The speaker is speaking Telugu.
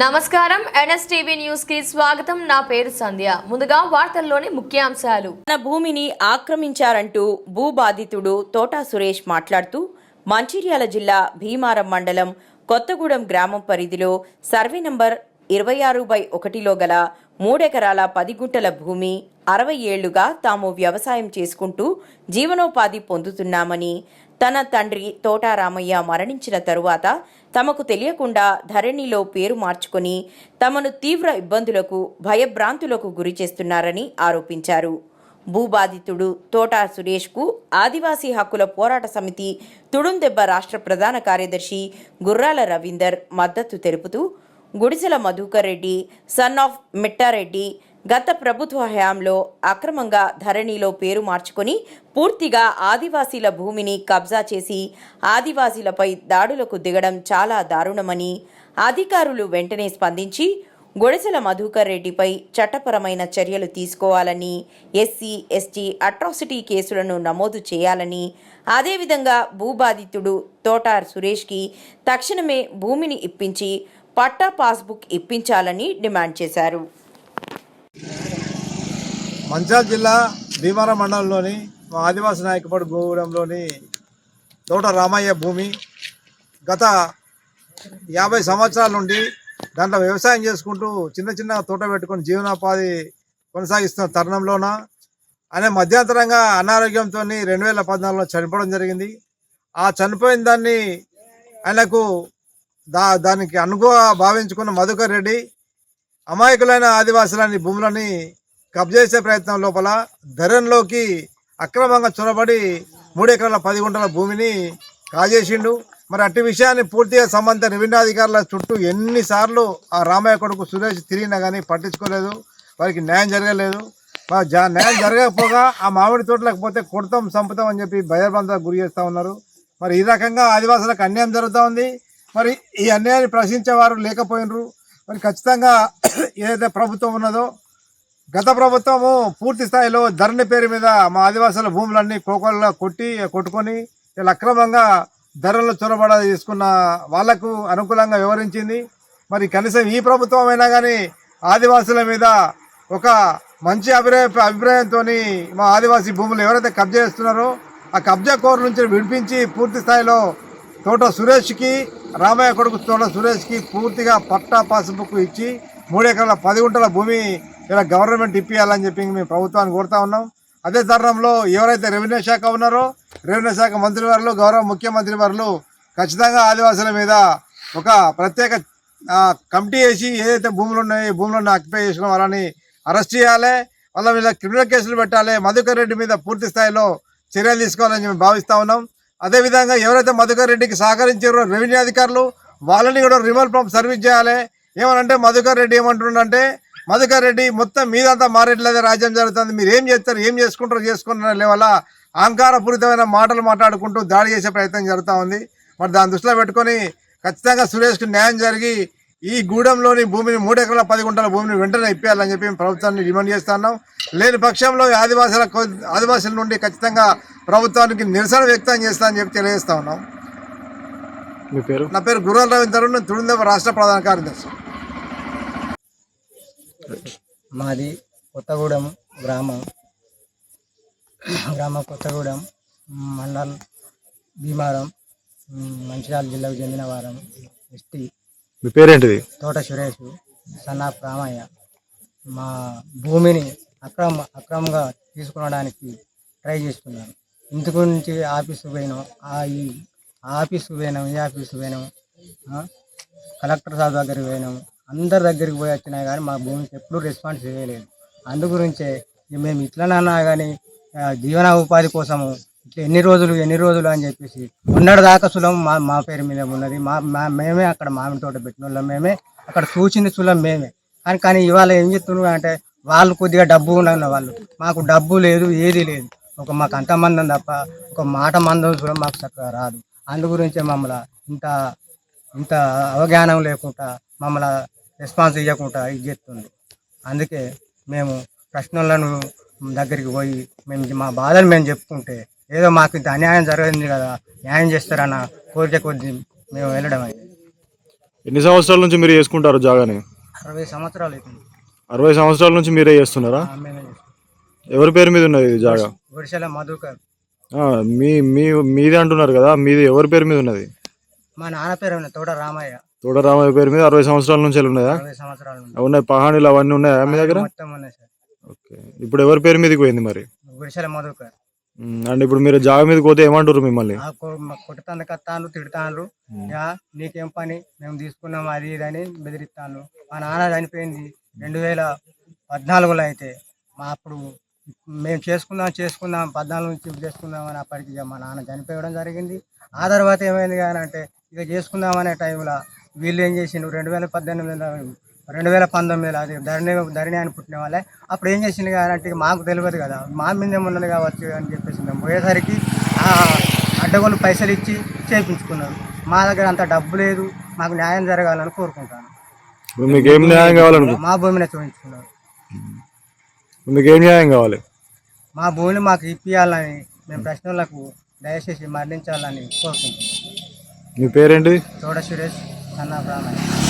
నమస్కారం. ఎన్ఎస్టీవీ న్యూస్కి స్వాగతం. నా పేరు సంధ్య. ముందుగా వార్తల్లోని ముఖ్యాంశాలు. తన భూమిని ఆక్రమించారంటూ భూబాధితుడు తోటా సురేష్ మాట్లాడుతూ మంచిర్యాల జిల్లా భీమారం మండలం కొత్తగూడెం గ్రామం పరిధిలో సర్వే నంబర్ ఇరవై ఆరు బై ఒకటిలో గల మూడెకరాల పది గుంటల భూమి అరవై ఏళ్ళుగా తాము వ్యవసాయం చేసుకుంటూ జీవనోపాధి పొందుతున్నామని తన తండ్రి తోటారామయ్య మరణించిన తరువాత తమకు తెలియకుండా ధరణిలో పేరు మార్చుకొని తమను తీవ్ర ఇబ్బందులకు భయభ్రాంతులకు గురి చేస్తున్నారని ఆరోపించారు. భూబాధితుడు తోటా సురేష్కు ఆదివాసీ హక్కుల పోరాట సమితి తుడుందెబ్బ రాష్ట్ర ప్రధాన కార్యదర్శి గుర్రాల రవీందర్ మద్దతు తెలుపుతూ గుడిసెల మధుకర్ రెడ్డి సన్ ఆఫ్ మిట్టారెడ్డి గత ప్రభుత్వ హయాంలో అక్రమంగా ధరణిలో పేరు మార్చుకొని పూర్తిగా ఆదివాసీల భూమిని కబ్జా చేసి ఆదివాసీలపై దాడులకు దిగడం చాలా దారుణమని అధికారులు వెంటనే స్పందించి గొడసెల మధుకర్ రెడ్డిపై చట్టపరమైన చర్యలు తీసుకోవాలని ఎస్సీ ఎస్టీ అట్రాసిటీ కేసులను నమోదు చేయాలని అదేవిధంగా భూబాధితుడు తోటార్ సురేష్కి తక్షణమే భూమిని ఇప్పించి పట్టా పాస్బుక్ ఇప్పించాలని డిమాండ్ చేశారు. మంచిర్యాల జిల్లా భీమారం మండలంలోని మా ఆదివాసీ నాయకపాడు గోగూడెంలోని తోట రామయ్య భూమి గత యాభై సంవత్సరాల నుండి దాంట్లో వ్యవసాయం చేసుకుంటూ చిన్న చిన్న తోట పెట్టుకొని జీవనోపాధి కొనసాగిస్తున్న తరుణంలోన ఆయన మధ్యంతరంగా అనారోగ్యంతో రెండు వేల పద్నాలుగులో చనిపోవడం జరిగింది. ఆ చనిపోయిన దాన్ని ఆయనకు దా దానికి అనుగుగా భావించుకున్న మధుకర్ రెడ్డి అమాయకులైన ఆదివాసులని భూములని కబ్జేసే చేసే ప్రయత్నం లోపల ధరణలోకి అక్రమంగా చొరబడి మూడు ఎకరాల పది గుంటల భూమిని కాజేసిండు. మరి అట్టి విషయాన్ని పూర్తిగా సంబంధిత రెవెన్యూ అధికారుల చుట్టూ ఎన్నిసార్లు ఆ రామయ్య కొడుకు సురేష్ తిరిగినా కానీ పట్టించుకోలేదు. వారికి న్యాయం జరగలేదు. న్యాయం జరగకపోగా ఆ మామిడి తోటలకు పోతే కొడతాం చంపుతాం అని చెప్పి భయబంధాలకు గురి చేస్తూ ఉన్నారు. మరి ఈ రకంగా ఆదివాసులకు అన్యాయం జరుగుతూ ఉంది. మరి ఈ అన్యాయాన్ని ప్రశ్నించేవారు లేకపోయినరు. మరి ఖచ్చితంగా ఏదైతే ప్రభుత్వం ఉన్నదో గత ప్రభుత్వము పూర్తి స్థాయిలో ధరణి పేరు మీద మా ఆదివాసుల భూములన్నీ కోకొల్లో కొట్టి కొట్టుకొని ఇలా అక్రమంగా ధరలు చొరబడ తీసుకున్న వాళ్ళకు అనుకూలంగా వివరించింది. మరి కనీసం ఈ ప్రభుత్వం అయినా కానీ ఆదివాసుల మీద ఒక మంచి అభిప్రాయ అభిప్రాయంతో మా ఆదివాసీ భూములు ఎవరైతే కబ్జా చేస్తున్నారో ఆ కబ్జా కోరు నుంచి విడిపించి పూర్తి స్థాయిలో తోట సురేష్కి రామయ్య కొడుకు తోట సురేష్కి పూర్తిగా పట్టా పాస్బుక్ ఇచ్చి మూడు ఎకరాల పది గుంటల భూమి ఇలా గవర్నమెంట్ ఇప్పియాలని చెప్పి మేము ప్రభుత్వాన్ని కోరుతా ఉన్నాం. అదే తరుణంలో ఎవరైతే రెవెన్యూ శాఖ ఉన్నారో రెవెన్యూ శాఖ మంత్రి వారు గౌరవ ముఖ్యమంత్రి వారు ఖచ్చితంగా ఆదివాసుల మీద ఒక ప్రత్యేక కమిటీ వేసి ఏదైతే భూములు ఉన్నాయో ఈ భూములను ఆక్యుపై చేసిన వాళ్ళని అరెస్ట్ చేయాలి. వాళ్ళ మీద క్రిమినల్ కేసులు పెట్టాలి. మధుకర్ రెడ్డి మీద పూర్తి స్థాయిలో చర్యలు తీసుకోవాలని మేము భావిస్తూ ఉన్నాం. అదేవిధంగా ఎవరైతే మధుకర్ రెడ్డికి సహకరించారో రెవెన్యూ అధికారులు వాళ్ళని కూడా రిమోట్ పంప్ సర్వీస్ చేయాలి. ఏమనంటే మధుకర్ రెడ్డి ఏమంటుండంటే మధుకర్ రెడ్డి మొత్తం మీదంతా మారేట్లేదే రాజ్యం జరుగుతుంది. మీరు ఏం చేస్తారు? ఏం చేసుకుంటారో చేసుకుంటారో లేవల్ల అహంకారపూరితమైన మాటలు మాట్లాడుకుంటూ దాడి చేసే ప్రయత్నం జరుగుతూ ఉంది. మరి దాన్ని దృష్టిలో పెట్టుకొని ఖచ్చితంగా సురేష్కి న్యాయం జరిగి ఈ గూడెంలోని భూమిని మూడు ఎకరాల పది గుంటల భూమిని వెంటనే ఇప్పేయాలని చెప్పి మేము ప్రభుత్వాన్ని డిమాండ్ చేస్తున్నాం లేని పక్షంలో ఆదివాసుల ఆదివాసుల నుండి ఖచ్చితంగా ప్రభుత్వానికి నిరసన వ్యక్తం చేస్తామని చెప్పి తెలియజేస్తా ఉన్నాం. మీ పేరు? నా పేరు గుర్రాల రవీంద్ర నేను తుడిందేవ రాష్ట్ర ప్రధాన కార్యదర్శి. మాది కొత్తగూడెం గ్రామం. గ్రామం కొత్తగూడెం మండల్ భీమారం మంచిర్యాల జిల్లాకు చెందిన వారం ఎస్టీ. మీ పేరేంటిది? తోట సురేష్ సన్నాఫ్ రామయ్య. మా భూమిని అక్రమ అక్రమంగా తీసుకునడానికి ట్రై చేస్తున్నాను. ఇంటి గురించి ఆఫీసు పోయినాం. ఆ ఈ ఆఫీసు పోయినాం ఈ ఆఫీసు పోయినాం. కలెక్టర్ సార్ దగ్గరికి పోయినాం. అందరి దగ్గరికి పోయి వచ్చినా కానీ మా భూమికి ఎప్పుడూ రెస్పాన్స్ చేయలేదు. అందు గురించే మేము ఇట్లనన్నా కానీ జీవన ఉపాధి కోసము ఇట్లా ఎన్ని రోజులు ఎన్ని రోజులు అని చెప్పేసి ఉన్నటి దాకా సులం మా మా పేరు మీద ఉన్నది. మా మేమే అక్కడ మామిడి తోట పెట్టిన వాళ్ళం. మేమే అక్కడ చూసింది సులం మేమే. కానీ కానీ ఇవాళ ఏం చెప్తున్నారు అంటే వాళ్ళు కొద్దిగా డబ్బు ఉన్న వాళ్ళు మాకు డబ్బు లేదు ఏది లేదు. ఒక మాకు అంత మందం తప్ప ఒక మాట మందం కూడా మాకు చక్కగా రాదు. అందు గురించే మమ్మల్ని ఇంత ఇంత అవగాహన లేకుండా మమ్మల్ని రెస్పాన్స్ ఇవ్వకుండా ఇది చేస్తుంది. అందుకే మేము ప్రశ్నలను దగ్గరికి పోయి మేము మా బాధలు మేము చెప్పుకుంటే ఏదో మాకు ఇంత అన్యాయం జరిగింది కదా న్యాయం చేస్తారన్న కోరిక కొద్ది మేము వెళ్ళడం అయింది ఎన్ని సంవత్సరాల నుంచి మీరు చేసుకుంటారు జాగాని? అరవై సంవత్సరాలు అవుతుంది. అరవై సంవత్సరాల నుంచి మీరే చేస్తున్నారా. ఎవరి పేరు మీద ఉన్నది ఇది జాగా? గుడిసెల మధుకర్. మీ మీ మీది అంటున్నారు కదా మీది ఎవరి పేరు మీద ఉన్నది? మా నాన్న పేరు తోట రామయ్య. తోట రామయ్య పేరు మీద అరవై సంవత్సరాల నుంచి ఉన్నదా అరవై సంవత్సరాలు. ఉన్నాయి. పహానీలు అవన్నీ ఉన్నాయా మీ దగ్గర? మొత్తం ఉన్నాయి సార్. ఓకే. ఇప్పుడు ఎవరి పేరు మీదకి పోయింది మరి? గుడిసెల మధుకర్ ఉమ్, అండ్ ఇప్పుడు మీరు జాగా మీదకి పోతే ఏమంటారు మిమ్మల్ని? ఆ కొట్టుతాను కత్తాను తిడతాను యా నీకేం పని? మేము తీసుకున్నాం అది ఇది అని బెదిరిస్తాను మా నాన్న చనిపోయింది రెండు వేల పద్నాలుగులో అయితే. మా అప్పుడు మేము చేసుకుందాం చేసుకుందాం పద్నాలుగు నుంచి చేసుకుందాం అని అప్పటికి ఇక మా నాన్న చనిపోవడం జరిగింది. ఆ తర్వాత ఏమైంది కానీ అంటే ఇక చేసుకుందాం అనే టైంలో వీళ్ళు ఏం చేసిండు రెండు వేల పద్దెనిమిదిలో రెండు వేల పంతొమ్మిదిలో అది ధరణి ధరణి అని పుట్టిన వాళ్ళే. అప్పుడు ఏం చేసింది కానీ అంటే మాకు తెలియదు కదా. మా మీద ఉన్నది కావచ్చు అని చెప్పేసి మేము పోయేసరికి ఆ అడ్డగోలు పైసలు ఇచ్చి చేయించుకున్నారు మా దగ్గర అంత డబ్బు లేదు. మాకు న్యాయం జరగాలని కోరుకుంటాను. మీకు ఏం న్యాయం కావాలనుకో మా భూమిని చూపించుకున్నారు. మీకు ఏం న్యాయం కావాలి? మా భూమిని మాకు ఇప్పియాలని మేము ప్రశ్నలకు దయచేసి మరణించాలని కోరుకుంటున్నాం. మీ పేరేంటి? చోడ సురేష్. 看那不然嘞？